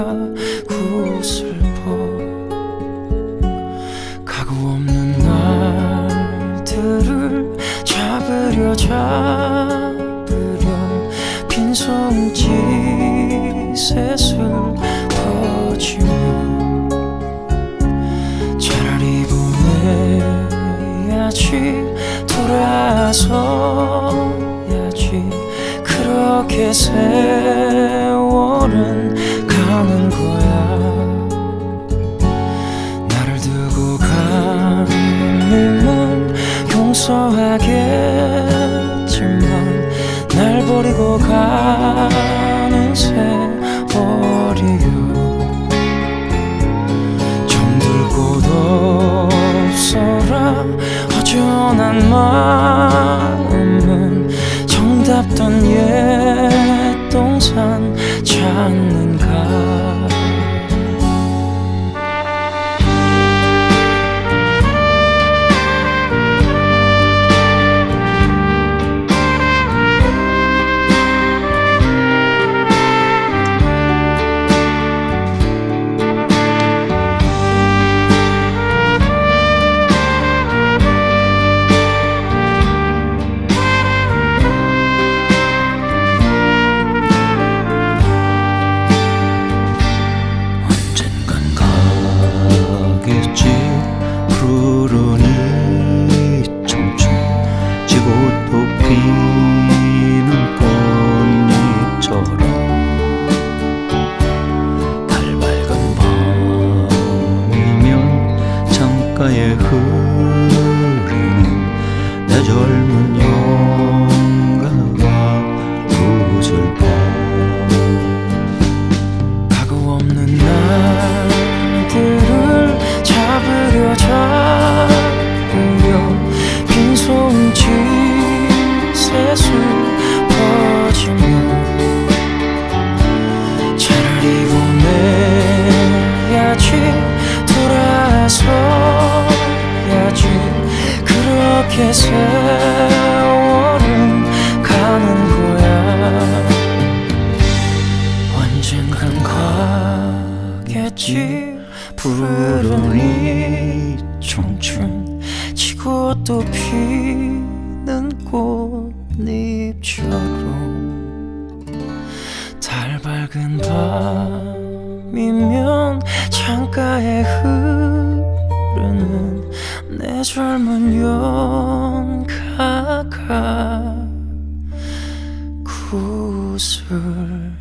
가가 구슬퍼. 가고 없는 날들을 잡으려 잡으려 빈손짓 셋을 퍼지며 차라리 보내야지 돌아서야지. 그렇게 세월은 용서하겠지만 날 버리고 가는 세월이요. 정들 곳 없어라. 허전한 마음은 정답던 옛 동산 찾는 창가에 흐르는 내 젊은 영가가 구슬퍼 가고 없는 날들을 잡으려 잡으려 빈손짓 셋을 그렇게 세월은 가는 거야. 언젠간 가겠지. 푸른 이 청춘. 지고 또 피는 꽃잎처럼. 달 밝은 밤이면 창가에 흐 내 젊은 연가가 구슬